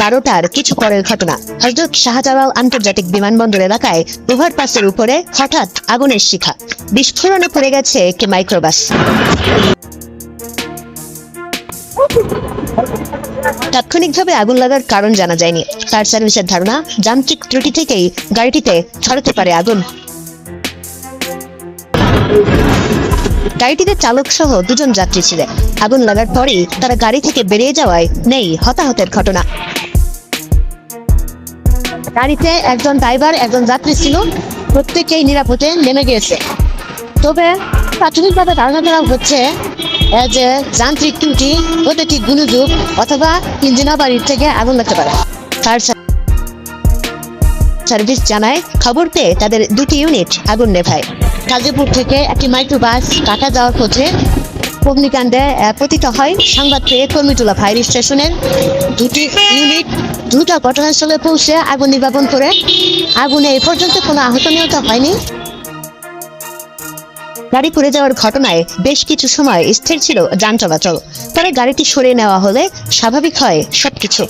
বারোটার কিছু পরের ঘটনা। হজরত শাহজালাল আন্তর্জাতিক বিমানবন্দর এলাকায় ওভারপাসের উপরে হঠাৎ আগুনের শিখা। বিস্ফোরণে পড়ে গেছে একটি মাইক্রোবাস। তাৎক্ষণিকভাবে আগুন লাগার কারণ জানা যায়নি। ফায়ার সার্ভিসের ধারণা, যান্ত্রিক ত্রুটি থেকেই গাড়িটিতে ছড়াতে পারে আগুন। গাড়িটিতে চালক সহ দুজন যাত্রী ছিলেন। আগুন লাগার পরেই তারা গাড়ি থেকে বেরিয়ে যাওয়ায় নেই হতাহতের ঘটনা। গাড়িতে একজন ড্রাইভার একজন যাত্রী ছিল। প্রত্যেকেই নিরাপদে নেমে গিয়েছে। তবে প্রাথমিকভাবে ধারণা করা হচ্ছে যে যান্ত্রিক ত্রুটি, প্রতিটি গুণযুগ অথবা ইঞ্জিনা বাড়ির থেকে আগুন লাগতে পারে। ফায়ার সার্ভিস জানায়, খবর পেয়ে তাদের দুটি ইউনিট আগুন নেভায়। গাজীপুর থেকে একটি মাইক্রোবাস কাটা যাওয়ার পথে অগ্নিকাণ্ডে পতিত হয় সংবাদ পেয়ে কর্মীটোলা ফায়ার স্টেশনের। দুটি ইউনিট দ্রুত ঘটনাস্থলে পৌঁছে আগুন নির্বাপন করে। আগুনে এ পর্যন্ত কোনো আহত নিহত হয়নি। গাড়ি পুড়ে যাওয়ার ঘটনায় বেশ কিছু সময় স্থির ছিল যান চলাচল পরে গাড়িটি সরিয়ে নেওয়া হলে স্বাভাবিক হয় সবকিছু।